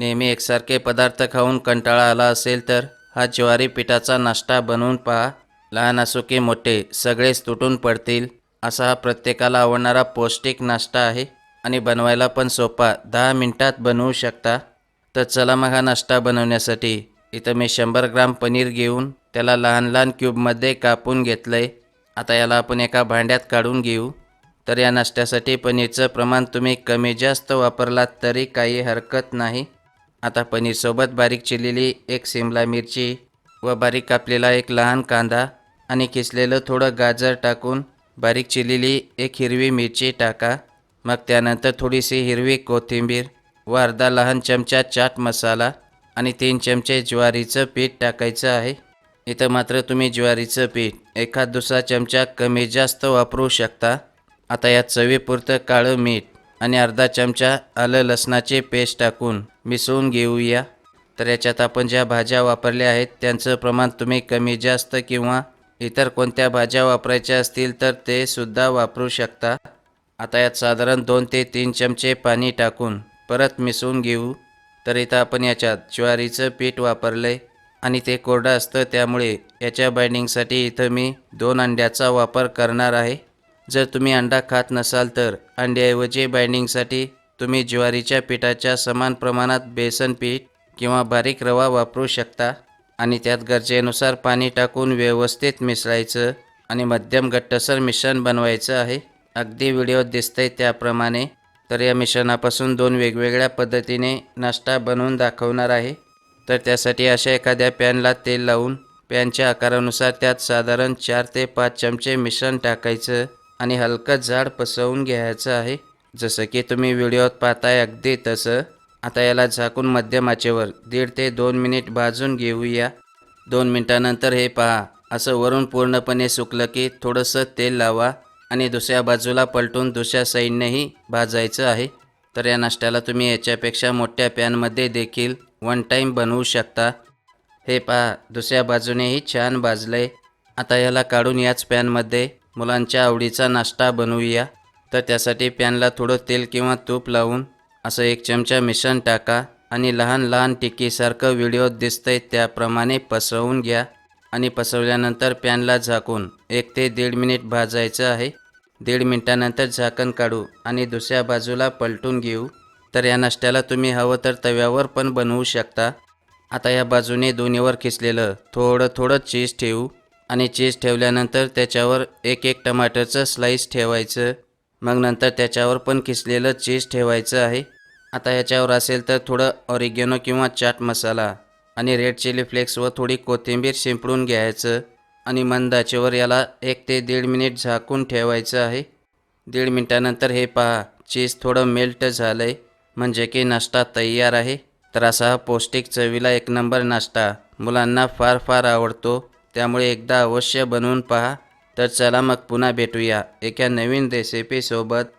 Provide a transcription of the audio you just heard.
नेहमी एकसारखे पदार्थ खाऊन कंटाळा आला असेल तर हा ज्वारी पिठाचा नाश्ता बनवून पहा. लहान असो की मोठे सगळेच तुटून पडतील असा हा प्रत्येकाला आवडणारा पौष्टिक नाश्ता आहे आणि बनवायला पण सोपा. दहा मिनटात बनवू शकता? तर चला मग हा नाश्ता बनवण्यासाठी. इथं मी शंभर ग्राम पनीर घेऊन त्याला लहान लहान क्यूबमध्ये कापून घेतलं आहे आता याला आपण एका भांड्यात काढून घेऊ. तर या नाश्त्यासाठी पनीरचं प्रमाण तुम्ही कमी जास्त वापरलात तरी काही हरकत नाही. आता पनीरसोबत बारीक चिरलेली एक सिमला मिरची व बारीक कापलेला एक लहान कांदा आणि किसलेलं थोडं गाजर टाकून बारीक चिरलेली एक हिरवी मिरची टाका. मग त्यानंतर थोडीशी हिरवी कोथिंबीर व अर्धा लहान चमचा चाट मसाला आणि तीन चमचे ज्वारीचं पीठ टाकायचं आहे. इथं मात्र तुम्ही ज्वारीचं पीठ एखाद दुसरा चमचा कमी जास्त वापरू शकता. आता यात चवीपुरतं काळं मीठ आणि अर्धा चमचा आलं लसणाचे पेस्ट टाकून मिसळून घेऊया. तर याच्यात आपण ज्या भाज्या वापरल्या आहेत त्यांचं प्रमाण तुम्ही कमी जास्त किंवा इतर कोणत्या भाज्या वापरायच्या असतील तर ते सुद्धा वापरू शकता. आता यात साधारण दोन ते तीन चमचे पाणी टाकून परत मिसळून घेऊ. तर इथं आपण याच्यात ज्वारीचं पीठ वापरलं आहे आणि ते कोरडं असतं त्यामुळे याच्या बाइंडिंगसाठी इथं मी दोन अंड्याचा वापर करणार आहे. जर तुम्ही अंडा खात नसाल तर अंड्याऐवजी बाइंडिंगसाठी तुम्ही ज्वारीच्या पिठाच्या समान प्रमाणात बेसन पीठ किंवा बारीक रवा वापरू शकता आणि त्यात गरजेनुसार पाणी टाकून व्यवस्थित मिसळायचं आणि मध्यम घट्टसर मिश्रण बनवायचं आहे. अगदी व्हिडिओत दिसतंय त्याप्रमाणे. तर या मिश्रणापासून दोन वेगवेगळ्या पद्धतीने नाश्ता बनवून दाखवणार आहे. तर त्यासाठी अशा एखाद्या पॅनला तेल लावून पॅनच्या आकारानुसार त्यात साधारण चार ते पाच चमचे मिश्रण टाकायचं. आणि हलकं जाड पसरवून घ्यायचं आहे. जसं की तुम्ही व्हिडिओत पाहताय अगदी तसं. आता याला झाकून मध्यमाचेवर दीड ते दोन मिनिट भाजून घेऊया. दोन मिनिटानंतर हे पहा. असं वरून पूर्णपणे सुकलं की थोडंसं तेल लावा आणि दुसऱ्या बाजूला पलटून दुसऱ्या साईडनेही भाजायचं आहे. तर या नाश्त्याला तुम्ही याच्यापेक्षा मोठ्या पॅनमध्ये देखील वन टाईम बनवू शकता. हे पहा दुसऱ्या बाजूनेही छान भाजलंय. आता याला काढून याच पॅनमध्ये मुलांच्या आवडीचा नाश्ता बनवूया. तर त्यासाठी पॅनला थोडं तेल किंवा तूप लावून असं एक चमचा मिश्रण टाका आणि लहान लहान टिक्कीसारखं व्हिडिओत दिसतंय त्याप्रमाणे पसरवून घ्या आणि पसरवल्यानंतर पॅनला झाकून एक ते दीड मिनिट भाजायचं आहे. दीड मिनिटानंतर झाकण काढू आणि दुसऱ्या बाजूला पलटून घेऊ. तर या नाश्त्याला तुम्ही हवं तर तव्यावर पण बनवू शकता. आता या बाजूने दोन्हीवर खिसलेलं थोडं थोडं चीज ठेवू. आणि चीज ठेवल्यानंतर त्याच्यावर एक एक टमाटरचं स्लाईस ठेवायचं. मग नंतर त्याच्यावर पण खिसलेलं चीज ठेवायचं आहे. आता याच्यावर असेल तर थोडं ऑरिगेनो किंवा चाट मसाला आणि रेड चिली फ्लेक्स व थोडी कोथिंबीर शिंपडून घ्यायचं आणि मंदाचेवर याला एक ते दीड मिनिट झाकून ठेवायचं आहे. दीड मिनटानंतर हे पहा चीज थोडं मेल्ट झालं आहे म्हणजे की नाश्ता तयार आहे. तर असा पौष्टिक चवीला एक नंबर नाश्ता. मुलांना फार फार आवडतो. त्यामुळे एकदा अवश्य बनवून पहा. तर चला मग पुन्हा भेटूया. एका नवीन रेसिपीसोबत